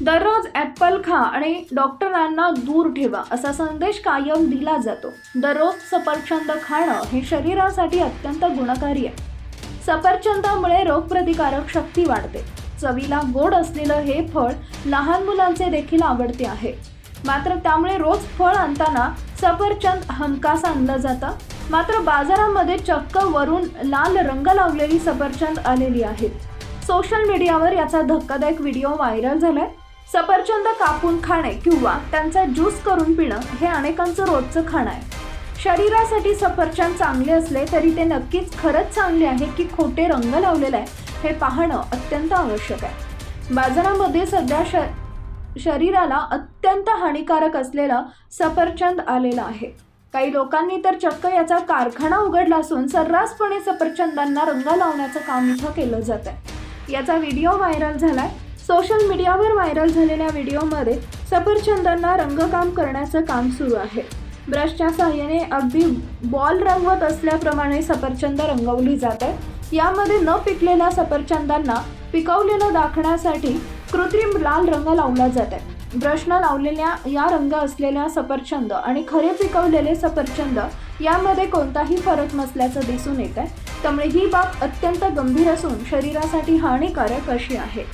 दररोज ॲपल खा आणि डॉक्टरांना दूर ठेवा असा संदेश कायम दिला जातो. दररोज सफरचंद खाणं हे शरीरासाठी अत्यंत गुणकारी आहे. सफरचंदामुळे रोगप्रतिकारक शक्ती वाढते. चवीला गोड असलेलं हे फळ लहान मुलांचे देखील आवडते आहे. मात्र त्यामुळे रोज फळ आणताना सफरचंद हमखास आणलं जातं. मात्र बाजारामध्ये चक्क वरून लाल रंग लावलेली सफरचंद आलेली आहेत. सोशल मीडियावर याचा धक्कादायक व्हिडिओ व्हायरल झालाय. सफरचंद कापून खाणे किंवा त्यांचा ज्यूस करून पिणं हे अनेकांचं रोजचं खाणं आहे. शरीरासाठी सफरचंद चांगले असले तरी ते नक्कीच खरंच चांगले आहे की खोटे रंग लावलेले आहे हे पाहणं अत्यंत आवश्यक आहे. बाजारामध्ये सध्या श शरीराला अत्यंत हानिकारक असलेलं सफरचंद आलेलं आहे. काही लोकांनी तर चक्क याचा कारखाना उघडला असून सर्रासपणे सफरचंदांना रंग लावण्याचं काम इथं केलं जात आहे याचा व्हिडिओ व्हायरल झालाय. सोशल मीडियावर व्हायरल झालेल्या व्हिडिओमध्ये सफरचंदांना रंगकाम करण्याचं काम सुरू आहे. ब्रशच्या सहाय्याने अगदी बॉल रंगवत असल्याप्रमाणे सफरचंद रंगवली जात आहे यामध्ये न पिकलेल्या सफरचंदांना पिकवलेलं दाखण्यासाठी कृत्रिम लाल रंग लावला जात आहे. ब्रशनं लावलेल्या या रंग असलेल्या सफरचंद आणि खरे पिकवलेले सफरचंद यामध्ये कोणताही फरक नसल्याचं दिसून येत आहे. त्यामुळे ही बाब अत्यंत गंभीर असून शरीरासाठी हानिकारक अशी आहे.